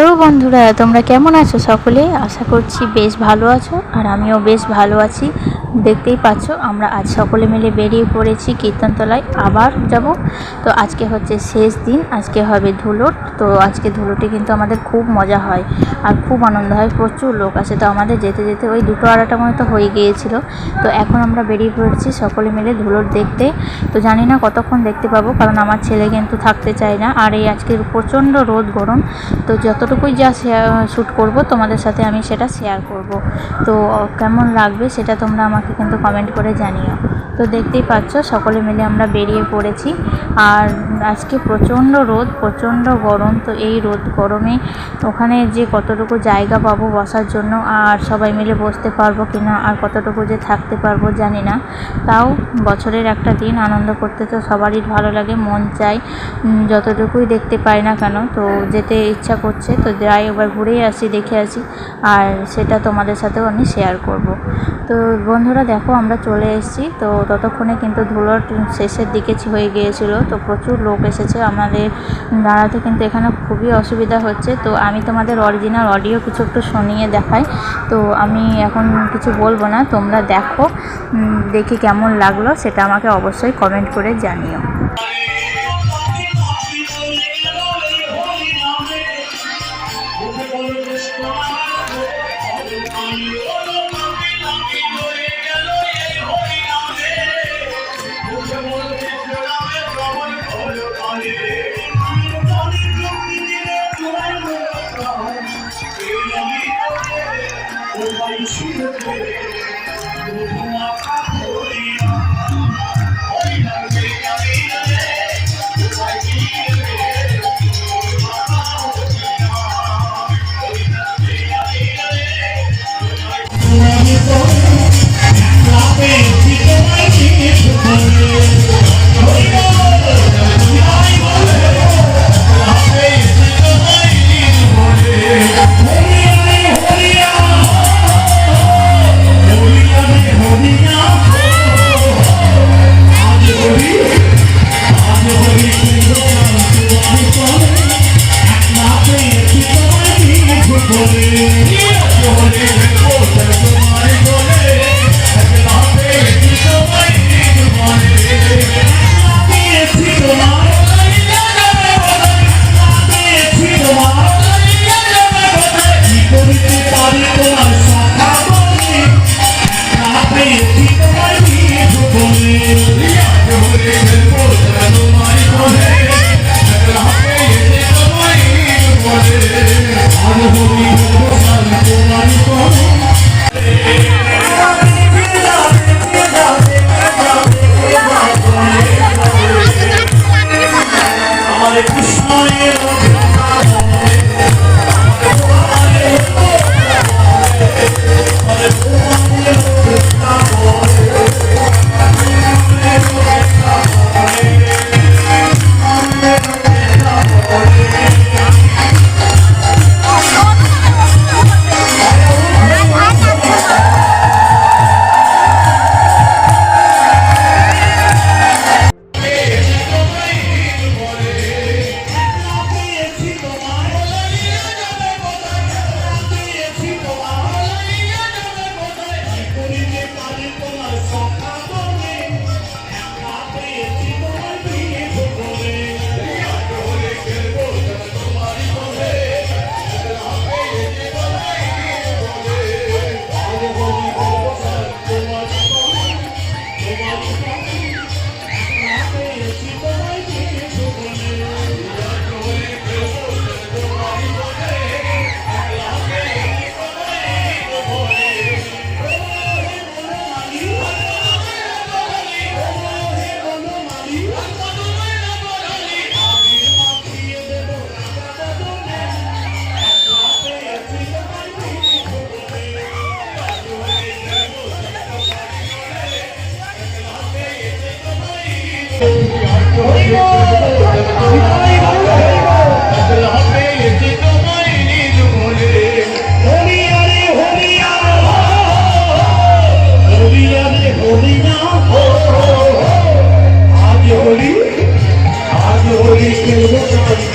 Hello বন্ধুরা, তোমরা কেমন আছো সকলে? আশা করছি বেশ ভালো আছো, আর আমিও বেশ ভালো আছি। দেখতেই পাচ্ছ, আমরা আজ সকলে মিলে বেরিয়ে পড়েছি কীর্তনতলায়। আবার যাব। তো আজকে হচ্ছে শেষ দিন, আজকে হবে ধুলোট তো আজকে ধুলোটে কিন্তু আমাদের খুব মজা হয় আর খুব আনন্দ হয়। প্রচুর লোক আসে। তো আমাদের যেতে যেতে ওই দুটো আড়াটা মতো হয়ে গিয়েছিল। তো এখন আমরা বেরিয়ে পড়েছি সকলে মিলে ধুলোট দেখতে। তো জানি না কতক্ষণ দেখতে পাবো, কারণ আমার ছেলে কিন্তু থাকতে চায় না। আর এই আজকের প্রচণ্ড রোদ, গরম। তো যতটুকুই যা শেয়ার শ্যুট করব, তোমাদের সাথে আমি সেটা শেয়ার করব। তো কেমন লাগবে সেটা তোমরা আমাকে কিন্তু কমেন্ট করে জানিও। তো দেখতেই পাচ্ছ সকলে মিলে আমরা বেরিয়ে পড়েছি। আর আজকে প্রচণ্ড রোদ প্রচণ্ড গরম। তো এই রোদ গরমে ওখানে যে কতটুকু জায়গা পাবো বসার জন্য আর সবাই মিলে বসতে পারব কি না আর কতটুকু যে থাকতে পারব জানি না। তাও বছরের একটা দিন আনন্দ করতে তো সবারই ভালো লাগে মন উম, যতটুকুই দেখতে পাই না কেন তো যেতে ইচ্ছা করছে। তো যাই এবার ঘুরেই আসি দেখে আসি। আর সেটা তোমাদের সাথেও আমি শেয়ার করব। তো বন্ধুরা দেখো, আমরা চলে এসেছি। তো ততক্ষণে কিন্তু ধুলোর শেষের দিকে হয়ে গিয়েছিল। তো প্রচুর লোক এসেছে। আমাদের দাঁড়াতে কিন্তু এখানে খুবই অসুবিধা হচ্ছে। তো আমি তোমাদের অরিজিনাল অডিও কিছু একটু শুনিয়ে দেখাই। তো আমি এখন কিছু বলব না। তোমরা দেখো দেখি কেমন লাগল। সেটা আমাকে অবশ্যই কমেন্ট করে জানিও।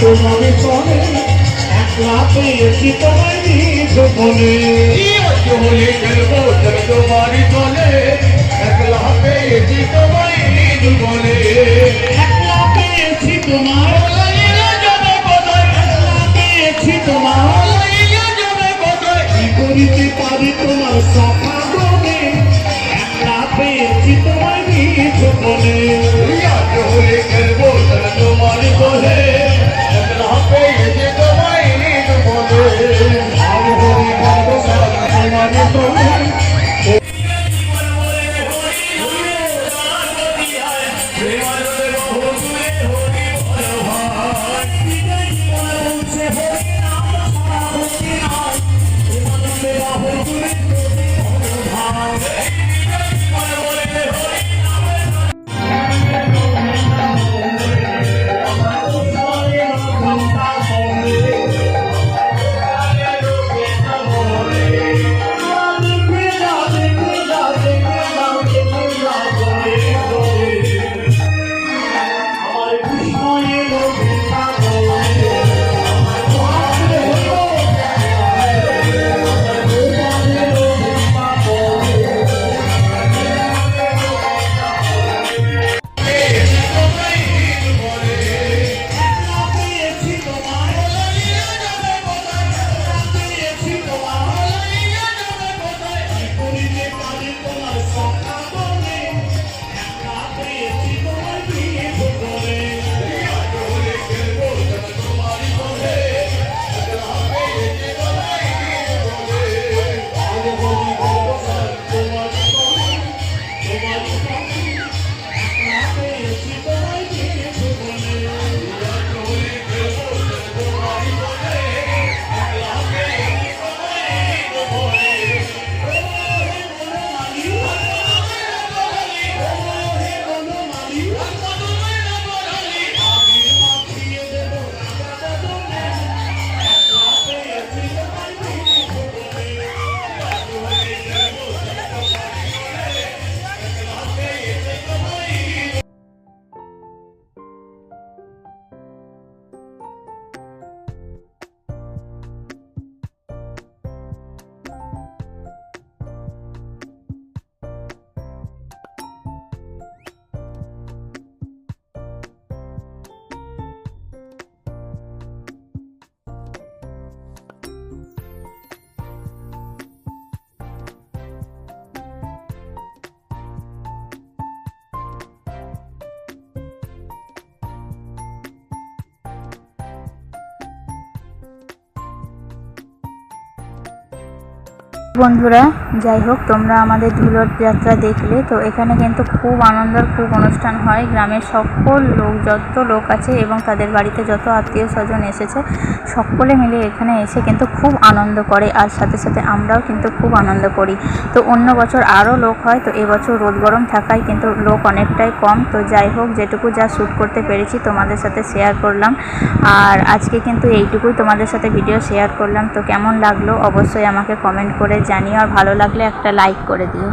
তোমাকে চলে একলা পেয়ে জীবনে আজ হলে খেলব তোমার চলে একলা তোমায় একলা পেয়েছি তোমার যাবে কোথায়? একলা পেয়েছি তোমার কি করিতে পারি তোমার সখা গনে একলা পেয়েছি তোমার জীবনে আজ বন্ধুরা, যাই হোক, তোমরা আমাদের ধুলোর যাত্রা দেখলে, তো এখানে কিন্তু খুব আনন্দের খুব অনুষ্ঠান হয়। গ্রামের সকল লোক, যত লোক আছে এবং তাদের বাড়িতে যত আত্মীয় স্বজন এসেছে, সকলে মিলে এখানে এসে কিন্তু খুব আনন্দ করে। আর সাথে সাথে আমরাও কিন্তু খুব আনন্দ করি। তো অন্য বছর আরও লোক হয়, তো এবছর রোদ গরম থাকায় কিন্তু লোক অনেকটাই কম। তো যাই হোক, যেটুকু যা শ্যুট করতে পেরেছি তোমাদের সাথে শেয়ার করলাম। আর আজকে কিন্তু এইটুকুই তোমাদের সাথে ভিডিও শেয়ার করলাম। তো কেমন লাগল অবশ্যই আমাকে কমেন্ট করে জানিও আর ভালো লাগলে একটা লাইক করে দিও।